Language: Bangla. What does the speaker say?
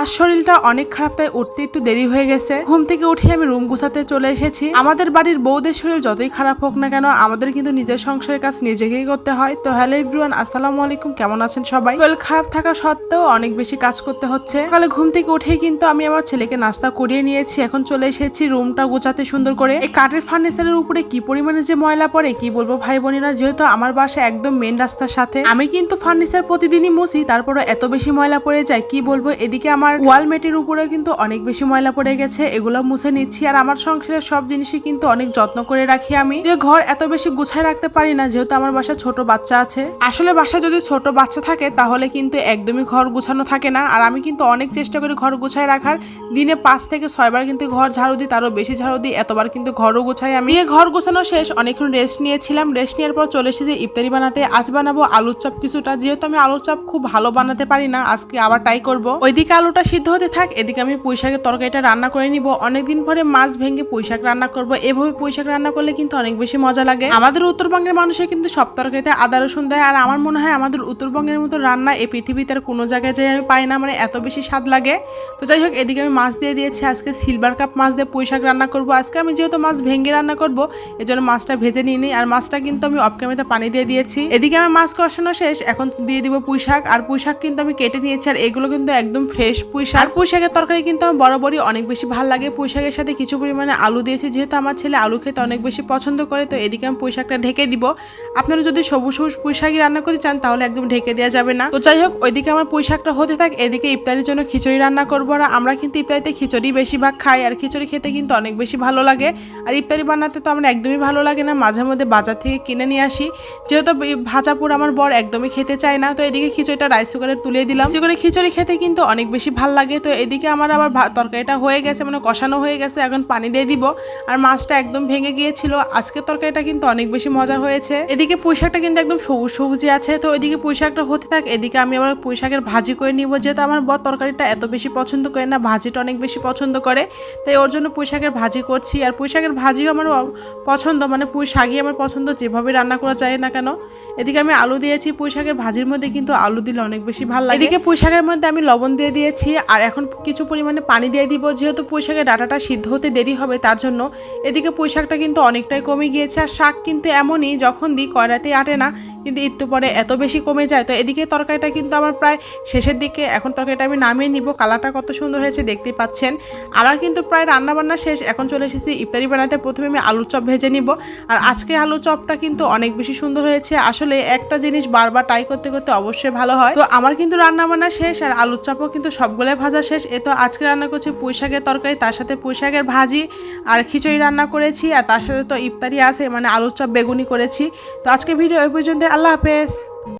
আর শরীরটা অনেক খারাপ তাই উঠতে একটু দেরি হয়ে গেছে। ঘুম থেকে উঠে আমি রুম গুছাতে চলে এসেছি। আমাদের বাড়ির বউদের শরীর যতই খারাপ হোক না কেন, আমাদের কিন্তু নিজের সংসারের কাজ নিজেকেই করতে হয়। তো হ্যালো এভরিওয়ান আসসালামু আলাইকুম, কেমন আছেন সবাই? শরীর খারাপ থাকা সত্ত্বেও অনেক বেশি কাজ করতে হচ্ছে। সকালে ঘুম থেকে উঠেই কিন্তু আমি আমার ছেলেকে নাস্তা করিয়ে নিয়েছি। এখন চলে এসেছি রুমটা গোছাতে সুন্দর করে। এই কাঠের ফার্নিচারের উপরে কি পরিমাণে যে ময়লা পড়ে, কি বলব ভাই বোনেরা যেহেতু আমার বাসা একদম মেন রাস্তার সাথে। আমি কিন্তু ফার্নিচার প্রতিদিনই মুছি তারপরে এত বেশি ময়লা পড়ে যায়, কি বলব? এদিকে আমার ওয়াল মেটের উপরে কিন্তু অনেক বেশি ময়লা পড়ে গেছে, এগুলো মুছে নিচ্ছি। আর আমার সংসারের সব জিনিসই কিন্তু অনেক যত্ন করে রাখি আমি। যে ঘর এত বেশি গুছায় রাখতে পারি না, যেহেতু আমার বাসা ছোট বাচ্চা আছে। আসলে বাসা যদি ছোট বাচ্চা থাকে, তাহলে কিন্তু একদমই ঘর গুছানো থাকে না। আর আমি কিন্তু অনেক চেষ্টা করি ঘর গুছায় রাখার। দিনে পাঁচ থেকে ছয়বার কিন্তু ঘর ঝাড়ু দিই, তারও বেশি ঝাড়ু দিই, এতবার কিন্তু ঘরও গুছাই আমি। ঘর গোছানো শেষ, অনেকক্ষণ রেস্ট নিয়েছিলাম। রেস্ট নেওয়ার পর চলে এসেছি ইফতারি বানাতে। আজ বানাবো আলুর চপ কিছুটা। যেহেতু আমি আলুর চপ খুব ভালো বানাতে পারি না, আজকে আবার ট্রাই করব। ওইদিকে আলুটা সিদ্ধ হতে থাক, এদিকে আমি পুঁই শাকের তরকারিটা রান্না করে নিব। অনেকদিন পরে মাছ ভেঙে পুঁই শাক রান্না করব। এভাবে পুঁই শাক রান্না করলে কিন্তু অনেক বেশি মজা লাগে। আমাদের উত্তরবঙ্গের মানুষের কিন্তু সব তরকারিতে আদা, রসুন দেয়। আর আমার মনে হয় আমাদের উত্তরবঙ্গের মতো রান্না এই পৃথিবীতে আর কোনো জায়গায় যাই আমি পাই না মানে এত বেশি স্বাদ লাগে। তো যাই হোক, এদিকে আমি মাছ দিয়ে দিয়েছি। আজকে সিলভার কাপ মাছ দিয়ে পুঁই শাক রান্না করব। আজকে আমি যেহেতু মাছ ভেঙে রান্না করব এই জন্য মাছটা ভেজে নিয়ে নিই আর মাছটা কিন্তু আমি অফ ক্যামেরাতে পানি দিয়ে দিয়েছি। এদিকে আমি মাছ কষানো শেষ। এখন দিয়ে দিব পুঁই শাক আর পুঁইশাক কিন্তু আমি কেটে নিয়েছি। আর এগুলো কিন্তু একদম ফ্রেশ পুঁই শাক আর পুঁই শাকের তরকারি কিন্তু আমার বরাবরই অনেক বেশি ভালো লাগে। পুঁই শাকের সাথে কিছু পরিমাণে আলু দিয়েছি, যেহেতু আমার ছেলে আলু খেতে অনেক বেশি পছন্দ করে, তো এদিকে আমি পুঁই শাকটা ঢেকে দিব। আপনারা যদি সবুজ সবুজ পুঁই শাকই রান্না করতে চান, তাহলে একদম ঢেকে দেওয়া যাবে না। তো যাই হোক, ওইদিকে আমার পুঁই শাকটা হতে থাক, এদিকে ইফতারির জন্য খিচুড়ি রান্না করব। আর আমরা কিন্তু ইফতারিতে খিচুড়ি বেশিরভাগ খাই, আর খিচুড়ি খেতে কিন্তু অনেক বেশি ভালো লাগে। আর ইফতারি বানাতে তো আমার একদমই ভালো লাগে না, মাঝে মধ্যে বাজার থেকে কিনে নিয়ে আসি। যেহেতু ভাজাপুর আমার বর একদমই খেতে চায় না, তো এদিকে খিচুড়িটা রাইস কুকারে তুলে দিলাম। করে খিচুড়ি খেতে কিন্তু অনেক বেশি ভালো লাগে। তো এদিকে আমার আবার তরকারিটা হয়ে গেছে মানে কষানো হয়ে গেছে, এখন পানি দিয়ে দিব। আর মাছটা একদম ভেঙে গিয়েছিল। আজকে তরকারিটা কিন্তু অনেক বেশি মজা হয়েছে। এদিকে পুঁই শাকটা কিন্তু একদম সবুজ সবুজই আছে। তো এদিকে পুঁই শাকটা হতে থাক, এদিকে আমি আবার পুঁই শাকের ভাজি করে নিব। যেহেতু আমার বর তরকারিটা এত বেশি পছন্দ করে না, ভাজিটা অনেক বেশি পছন্দ করে। তাই ওর জন্য পুঁই শাকের ভাজি করছি। আর পুঁই শাকের ভাজিও আমার পছন্দ মানে পুঁই শাকই আমার পছন্দ, যেভাবে রান্না করা যায় না কেন। এদিকে আমি আলু দিয়েছি। পুঁই শাকের ভাজির মধ্যে কিন্তু আলু দিলে অনেক বেশি ভালো লাগে। এদিকে পুঁই শাকের মধ্যে আমি লবণ দিয়ে দিয়েছি। আর এখন কিছু পরিমাণে পানি দিয়ে দিব, যেহেতু পুঁই শাকের ডাটাটা সিদ্ধ হতে দেরি হবে, তার জন্য এদিকে পুঁই শাকটা কিন্তু অনেকটাই কমে গিয়েছে। আর শাক কিন্তু এমনই যখন দিই, কয়রাতেই আটে না, কিন্তু একটু পরে এত বেশি কমে যায়। তো এদিকে তরকারিটা কিন্তু আমার প্রায় শেষের দিকে, এখন তরকারিটা আমি নামিয়ে নিব। কালারটা কত সুন্দর হয়েছে, দেখতে পাচ্ছেন। আমার কিন্তু প্রায় রান্না বান্না শেষ, এখন চলে এসেছি ইফতারি বানাতে। প্রথমে আমি আলুর চপ ভেজে নিব। আর আজকে আলুর চপটা কিন্তু অনেক বেশি সুন্দর হয়েছে। আসলে একটা জিনিস বারবার ট্রাই করতে করতে অবশ্যই ভালো হয়। তো আমার কিন্তু রান্না বান্না শেষ, আর আলুর চপও কিন্তু সবগুলোই ভাজা শেষ। এ তো আজকে রান্না করছি পুঁই শাকের তরকারি, তার সাথে পুঁই শাকের ভাজি আর খিচুড়ি রান্না করেছি আর তার সাথে তো ইফতারি আছে মানে আলুর চপ বেগুনি করেছি। তো আজকে ভিডিও ওই পর্যন্ত আল্লাহ হাফেজ।